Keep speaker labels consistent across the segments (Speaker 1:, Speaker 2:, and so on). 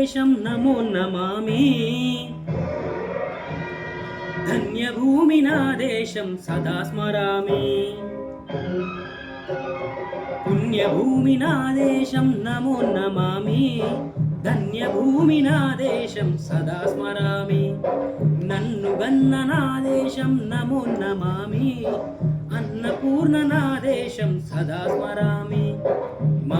Speaker 1: దేశం నమో నమామి. ధన్యభూమి నా దేశం సదా స్మరామి. పుణ్యభూమి నా దేశం నమో నమామి. ధన్యభూమి నా దేశం సదా స్మరామి. నన్ను గన్న నా దేశం నమో నమామి. అన్నపూర్ణ నా దేశం సదా స్మరామి. మా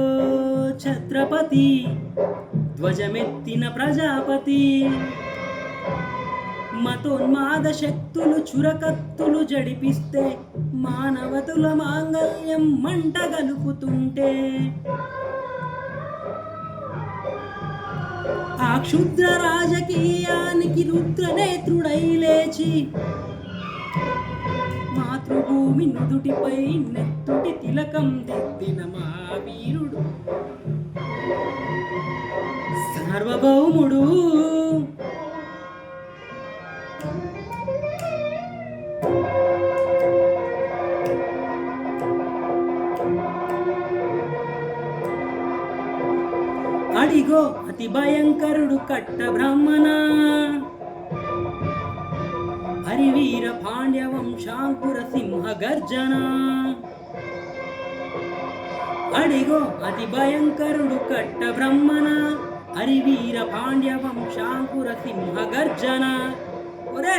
Speaker 1: ఛత్రపతి ధ్వజమెత్తిన ప్రజాపతి. మతోన్మాద శక్తులు చురకత్తులు జడిపిస్తే మానవతుల మాంగల్యం మంట గలుపుతుంటే. ఆ క్షుద్ర రాజకీయానికి రుద్రనేత్రుడై లేచి మాతృభూమి నుదుటిపై నెత్తుటి తిలకం దిద్దిన మా వీరుడు. సార్వభౌముడు. అడిగో అతి భయంకరుడు కట్ట బ్రాహ్మణ హరివీర పాండ్య వంశాంకుర సింహ గర్జన అడిగో అతి భయంకరుడు కట్ట బ్రహ్మణ హరివీర పాండ్య వంశాంకుర సింహ గర్జన. ఒరే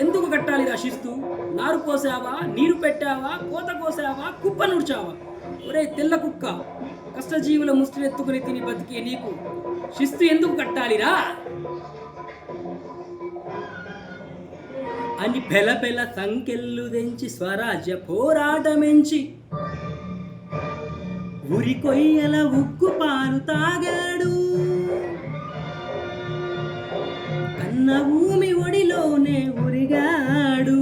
Speaker 1: ఎందుకు కట్టాలి రషిస్తూ నారు పోసావా నీరు పెట్టావా కోత కోసావా కుప్ప నుడిచావా? ఒరే తెల్ల కుక్క కష్టజీవుల ముష్టినెత్తుకుని తిని బతికే నీకు శిస్తు ఎందుకు కట్టాలిరా అని పెల పెల సంకెళ్ళు తెంచి స్వరాజ్య పోరాటమెంచి ఉరి కొయ్యల ఉక్కు పాలు తాగాడు. కన్న భూమి ఒడిలోనే ఉరిగాడు.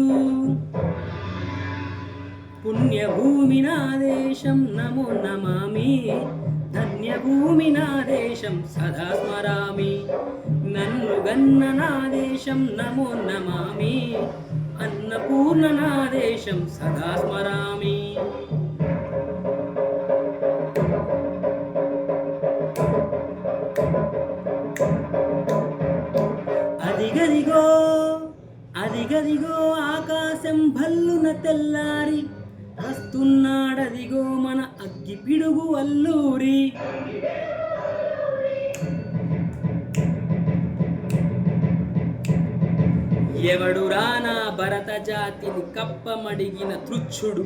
Speaker 1: పుణ్యభూమి నా దేశం నమో నమామి. ధన్యభూమి నా దేశం సదా స్మరామి. నన్ను గన్న నా దేశం నమో నమామి. అన్నపూర్ణ నా దేశం సదా స్మరామి. అదిగదిగో ఆకాశం భల్లున తెల్లారి వస్తున్నాడదిగో మన అగ్గి పిడుగు అల్లూరి ఎవడు రానా భరత జాతిని కప్పమడిగిన తృచ్చుడు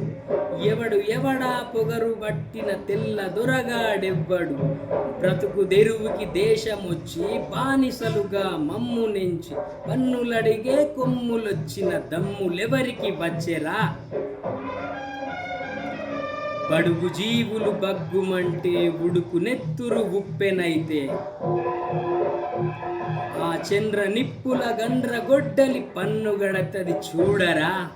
Speaker 1: ఎవడు ఎవడా పొగరు పట్టిన తెల్ల దొరగాడెవ్వడు. బ్రతుకు దెరువుకి దేశమొచ్చి బానిసలుగా మమ్ము నెంచి పన్నులడిగే కొమ్ములొచ్చిన దమ్ములెవరికి వచ్చెరా బడుగు జీవులు బగ్గుమంటే ఉడుకు నెత్తురు ఉప్పెనైతే. ఆ చంద్ర నిప్పుల గండ్ర గొడ్డలి పన్ను గడతది చూడరా.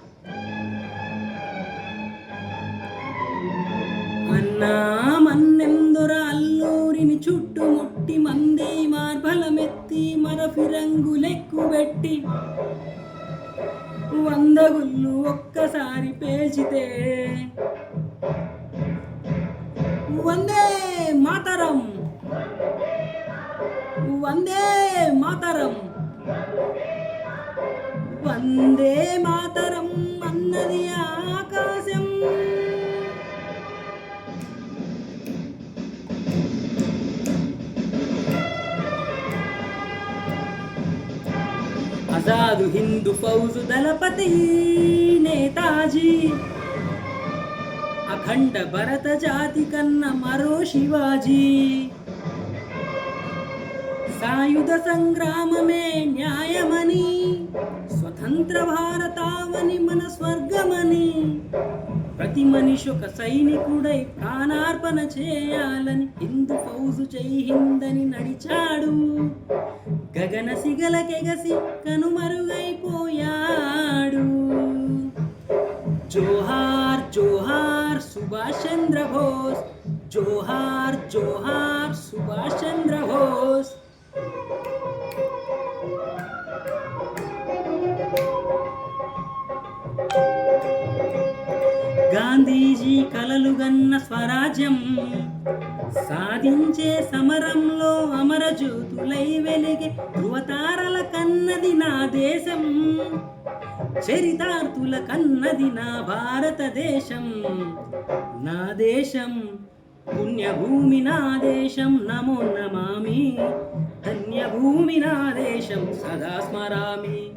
Speaker 1: అన్నా మన్నెందురా అల్లూరిని చుట్టుముట్టి మందే మార్బలమెత్తి మరఫి రంగులెక్కు పెట్టి. వంద గుళ్ళు ఒక్కసారి పేల్చితే. వందే మాతరం! వందే మాతరం. వందే మాతరం అన్నది ఆకాశం. ఆజాదు హిందూ ఫౌజు దళపతి నేతాజీ. అఖండ భరత జాతి కన్న మరో శివాజీ. సాయుధ సంగ్రామమే న్యాయమని స్వతంత్ర భారతావని మన స్వర్గమని ప్రతి మనిషి ఒక సైనికుడై ప్రాణార్పణ చేయాలని హిందూ ఫౌజు చేయిందని నడిచాడు. గగన సిగలకెగసి కనుమరుగైపోయాడు. జోహార్ జోహార్ సుభాష్ చంద్ర బోస్ జోహార్ జోహార్ సుభాష్ చంద్ర రాజ్యం. సాధించే సమరంలో అమరజ్యోతులై వెలిగే ధృవతారల కన్నది నా దేశం. చరితార్థుల కన్నది నా భారతదేశం. నా దేశం పుణ్యభూమి నా దేశం. నమో నమామి. ధన్యభూమి నా దేశం. సదా స్మరామి.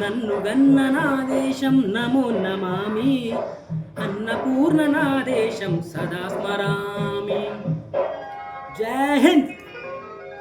Speaker 1: నన్ను గన్న నా దేశం. నమో నమామి. అన్నపూర్ణ నా దేశం సదా స్మరామి. జై హింద్!